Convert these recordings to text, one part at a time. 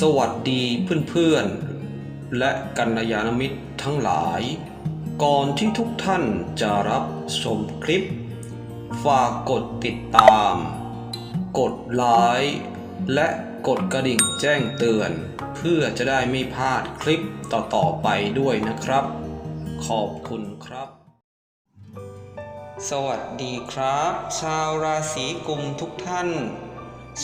สวัสดีเพื่อนๆ และกัลยาณมิตรทั้งหลาย ก่อนที่ทุกท่านจะรับชมคลิป ฝากกดติดตาม กดไลค์และกดกระดิ่งแจ้งเตือน เพื่อจะได้ไม่พลาดคลิปต่อๆไปด้วยนะครับ ขอบคุณครับ สวัสดีครับ ชาวราศีกุมทุกท่าน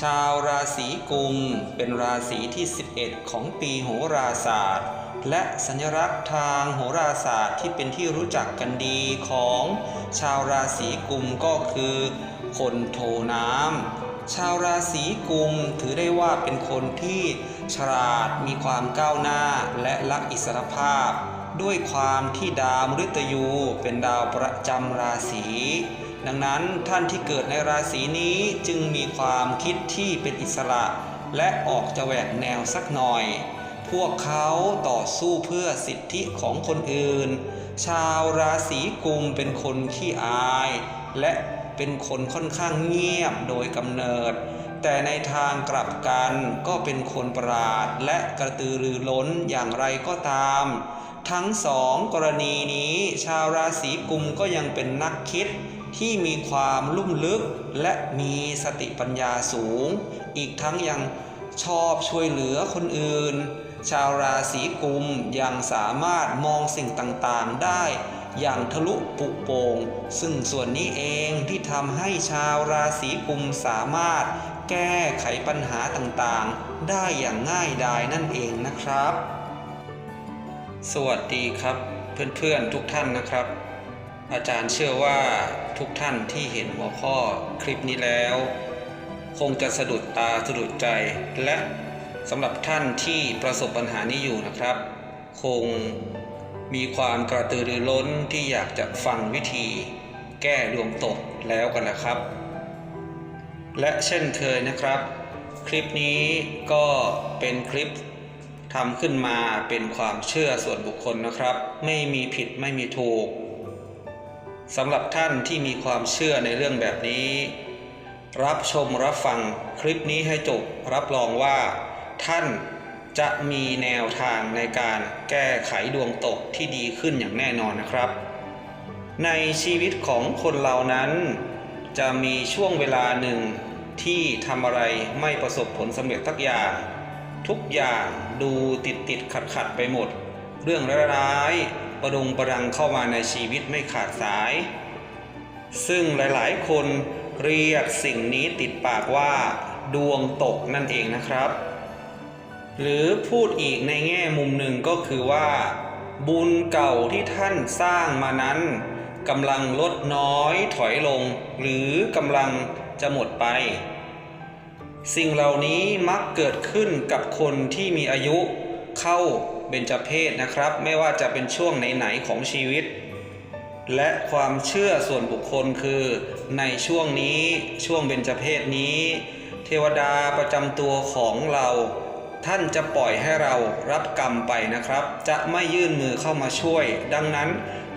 ชาวราศีกุมเป็นราศีที่ 11 ของปีโหราศาสตร์ และสัญลักษณ์ทางโหราศาสตร์ที่เป็นที่รู้จักกันดีของชาวราศีกุมก็คือคนโทน้ำชาวราศีกุมถือได้ว่าเป็นคนที่ฉลาดมีความก้าวหน้าและรักอิสรภาพ ด้วยความที่ดาวมฤตยูเป็นดาวประจำราศี ดังนั้นท่านที่เกิดในราศีนี้จึงมีความคิดที่เป็นอิสระ และออกจะแหวกแนวสักหน่อย พวกเขาต่อสู้เพื่อสิทธิของคนอื่น ชาวราศีกุมเป็นคนขี้อาย และเป็นคนค่อนข้างเงียบโดยกำเนิด แต่ในทางกลับกันก็เป็นคนประหลาดและกระตือรือร้นอย่างไรก็ตาม ทั้งสองกรณีนี้ ชาวราศีกุมก็ยังเป็นนักคิด ที่มีความลุ่มลึกและมีสติปัญญาสูง อีกทั้งยังชอบช่วยเหลือคนอื่น ชาวราศีกุมยังสามารถมองสิ่งต่างๆได้อย่างทะลุปุโปง่งซึ่งส่วนนี้เองที่ทำให้ชาวราศีกุมสามารถแก้ไขปัญหาต่างๆ ได้อย่างง่ายดายนั่นเองนะครับ สวัสดีครับเพื่อนๆทุกท่านนะครับ อาจารย์เชื่อว่าทุกท่านที่เห็นหัวข้อคลิปนี้แล้ว คงจะสะดุดตาสะดุดใจ และสำหรับท่านที่ประสบปัญหานี้อยู่นะครับ คงมีความกระตือรือร้นที่อยากจะฟังวิธี แก้ดวงตกแล้วกันนะครับ และเช่นเคยนะครับ คลิปนี้ก็เป็นคลิปทำขึ้นมาเป็นความเชื่อส่วนบุคคลนะครับ ไม่มีผิดไม่มีถูก สำหรับท่านที่มีความเชื่อในเรื่องแบบนี้ รับชมรับฟังคลิปนี้ให้จบรับรองว่า ท่านจะมีแนวทางในการแก้ไขดวงตกที่ดีขึ้นอย่างแน่นอนนะครับ ในชีวิตของคนเรานั้น จะมีช่วงเวลาหนึ่งที่ทำอะไรไม่ประสบผลสำเร็จทักอย่าง ทุกอย่างดูติดติดขัดขัดไปหมด เรื่องร้าย ประดงประดังเข้ามาในชีวิตไม่ขาดสาย ซึ่งหลายๆ คนเรียกสิ่งนี้ติดปากว่า ดวงตกนั่นเองนะครับ หรือพูดอีกในแง่มุมหนึ่งก็คือว่า บุญเก่าที่ท่านสร้างมานั้นกำลังลดน้อยถอยลง หรือกำลังจะหมดไป สิ่งเหล่านี้มักเกิดขึ้นกับคนที่มีอายุ เข้าเบญจเพศนะครับ ไม่ว่าจะเป็นช่วงไหนๆของชีวิต และความเชื่อส่วนบุคคลคือในช่วงนี้ช่วงเบญจเพศนี้ เทวดาประจำตัวของเราท่านจะปล่อยให้เรารับกรรมไปนะครับ จะไม่ยื่นมือเข้ามาช่วย ดังนั้น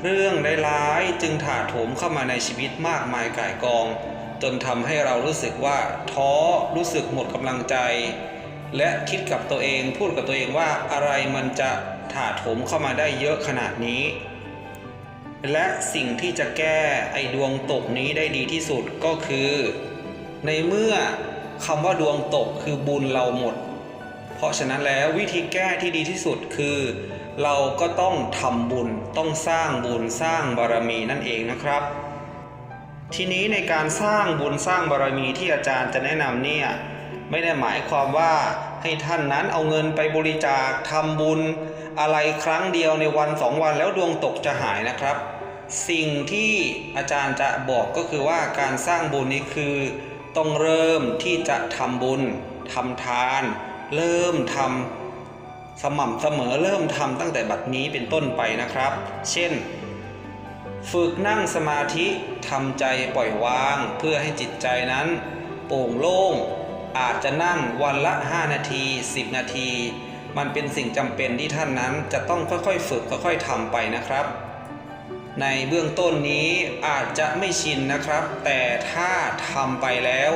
เรื่องร้ายๆจึงถาโถมเข้ามาในชีวิตมากมายก่ายกอง จนทำให้เรารู้สึกว่าท้อรู้สึกหมดกำลังใจ และคิดกับตัวเองพูดกับตัวเองว่าอะไรมันจะถาโถมเข้ามาได้เยอะขนาดนี้ และสิ่งที่จะแก้ไอ้ดวงตกนี้ได้ดีที่สุดก็คือ ในเมื่อคำว่าดวงตกคือบุญเราหมด เพราะฉะนั้นแล้ววิธีแก้ที่ดีที่สุดคือ เราก็ต้องทำบุญต้องสร้างบุญสร้างบารมีนั่นเองนะครับ ทีนี้ในการสร้างบุญสร้างบารมีที่อาจารย์จะแนะนำเนี่ย ไม่ได้หมายความว่าให้ท่านนั้นเอาเงินไปบริจาคทำบุญ อะไรครั้งเดียวในวันสองวันแล้วดวงตกจะหายนะครับ สิ่งที่อาจารย์จะบอกก็คือว่าการสร้างบุญนี้คือต้องเริ่มที่จะทำบุญทำทาน เริ่มทำสม่ำเสมอเริ่มทำตั้งแต่บัดนี้เป็นต้นไปนะครับ เช่น ฝึกนั่งสมาธิทำใจปล่อยวาง เพื่อให้จิตใจนั้น โปร่งโล่ง อาจจะนั่งวันละ 5 นาที 10 นาที มันเป็นสิ่งจำเป็นที่ท่านนั้นจะต้องค่อยๆ ฝึกค่อยๆทำไปนะครับ ในเบื้องต้นนี้อาจจะไม่ชินนะครับ แต่ถ้าทำไปแล้ว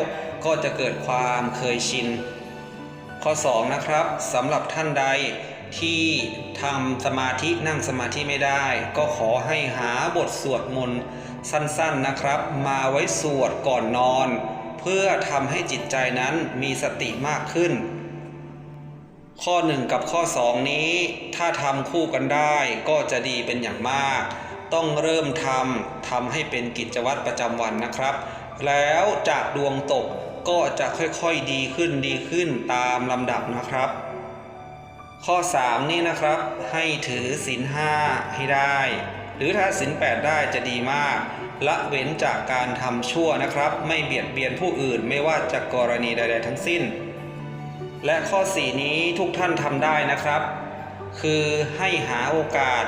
ก็จะเกิดความเคยชิน ข้อ 2 นะครับสำหรับท่านใดที่ทำสมาธินั่งสมาธิไม่ได้ ก็ขอให้หาบทสวดมนต์สั้นๆนะครับ มาไว้สวดก่อนนอน เพื่อทำให้จิตใจนั้นมีสติมากขึ้น ข้อ 1 กับข้อ 2 นี้ ถ้าทำคู่กันได้ก็จะดีเป็นอย่างมาก ต้องเริ่มทำทำให้เป็นกิจวัตรประจำวันนะครับ แล้วจากดวงตกก็จะค่อยๆดีขึ้นดีขึ้นตามลำดับนะครับ ข้อ 3 นี่นะครับให้ถือศีลห้าให้ได้ หรือถ้าศีลแปดได้จะดีมาก ละเว้นจากการทำชั่วนะครับ ไม่เบียดเบียนผู้อื่นไม่ว่าจะกรณีใด ๆ ทั้งสิ้น และข้อ 4 นี้ทุกท่านทำได้นะครับ คือให้หาโอกาส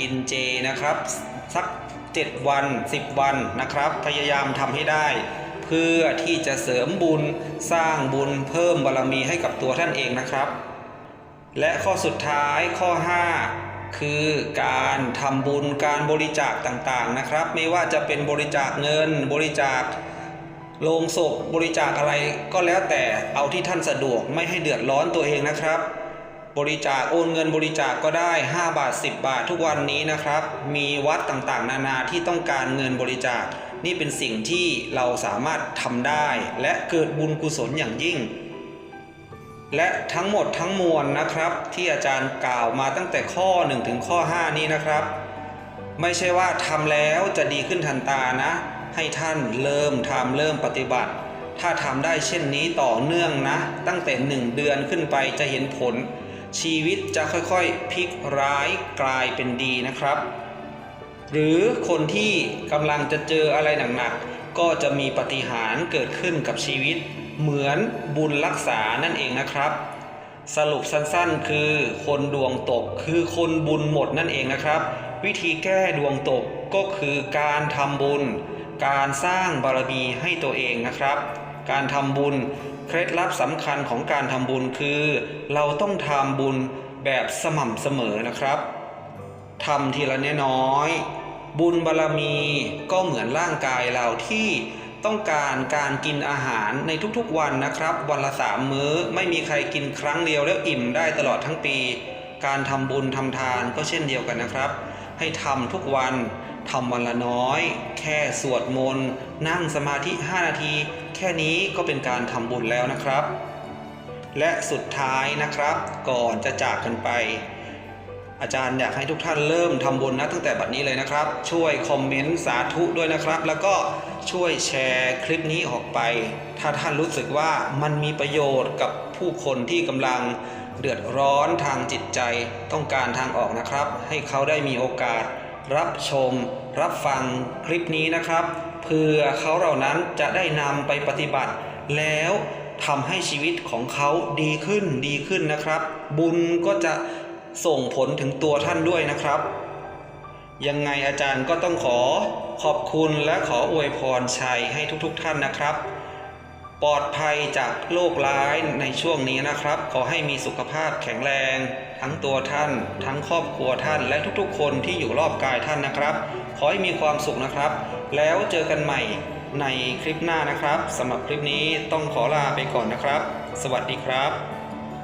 กินเจนะครับ สัก 7 วัน 10 วันนะครับ พยายามทำให้ได้ เพื่อที่จะเสริมบุญสร้างบุญเพิ่มบารมีให้กับตัวท่านเองนะครับ และข้อสุดท้ายข้อ 5 คือการทำบุญการบริจาคต่างๆนะครับ ไม่ว่าจะเป็นบริจาคเงิน บริจาคโลงศพบริจาคอะไรก็แล้วแต่เอาที่ท่านสะดวกไม่ให้เดือดร้อนตัวเองนะครับ บริจาคโอนเงินบริจาคก็ได้ 5 บาท 10 บาททุกวันนี้นะครับ มีวัดต่างๆ นานาที่ต้องการเงินบริจาค นี่เป็นสิ่งที่เราสามารถทำได้ และเกิดบุญกุศลอย่างยิ่ง และทั้งหมดทั้งมวลนะครับ ที่อาจารย์กล่าวมาตั้งแต่ข้อ 1 ถึงข้อ 5 นี้นะครับ ไม่ใช่ว่าทำแล้วจะดีขึ้นทันตานะ ให้ท่านเริ่มทำเริ่มปฏิบัติ ถ้าทำได้เช่นนี้ต่อเนื่องนะ ตั้งแต่ 1 เดือนขึ้นไปจะเห็นผล ชีวิตจะค่อยๆพลิกร้ายกลายเป็นดีนะครับ หรือคนที่กำลังจะเจออะไรหนักๆก็จะมีปาฏิหารย์เกิดขึ้นกับชีวิต เหมือนบุญรักษานั่นเองนะครับ สรุปสั้นๆ คือคนดวงตกคือคนบุญหมดนั่นเองนะครับ วิธีแก้ดวงตกก็คือการทำบุญ การสร้างบารมีให้ตัวเองนะครับ การทำบุญเคล็ดลับสำคัญของการทำบุญคือ เราต้องทำบุญแบบสม่ำเสมอนะครับทำทีละน้อย บุญบารรมีก็เหมือนร่างกายเราที่ ต้องการการกินอาหารในทุกๆวันนะครับ วันละสามมื้อไม่มีใครกินครั้งเดียวแล้วอิ่มได้ตลอดทั้งปี การทำบุญทำทานก็เช่นเดียวกันนะครับ ให้ทำทุกวันทำวันละน้อย แค่สวดมนต์นั่งสมาธิ 5 นาที แค่นี้ก็เป็นการทำบุญแล้วนะครับ และสุดท้ายนะครับ ก่อนจะจากกันไป อาจารย์อยากให้ทุกท่านเริ่มทำบุญนะตั้งแต่บัดนี้เลยนะครับ ช่วยคอมเมนต์สาธุด้วยนะครับ แล้วก็ช่วยแชร์คลิปนี้ออกไป ถ้าท่านรู้สึกว่ามันมีประโยชน์กับผู้คนที่กำลังเดือดร้อนทางจิตใจต้องการทางออกนะครับ ให้เขาได้มีโอกาส รับชม รับฟังคลิปนี้นะครับเพื่อเขาเหล่านั้นจะได้นำไปปฏิบัติ แล้วทำให้ชีวิตของเขาดีขึ้นดีขึ้นนะครับ บุญก็จะ ส่งผลถึงตัวท่านด้วยนะครับ ยังไงอาจารย์ก็ต้องขอขอบคุณและขออวยพรชัยให้ทุกๆทท่านนะครับ ปลอดภัยจากโรคร้ายในช่วงนี้นะครับ ขอให้มีสุขภาพแข็งแรง ทั้งตัวท่าน ทั้งครอบครัวท่านและทุกๆ คนที่อยู่รอบกายท่านนะครับ ขอให้มีความสุขนะครับ แล้วเจอกันใหม่ในคลิปหน้านะครับสำหรับคลิปนี้ต้องขอลาไปก่อนนะครับ สวัสดีครับ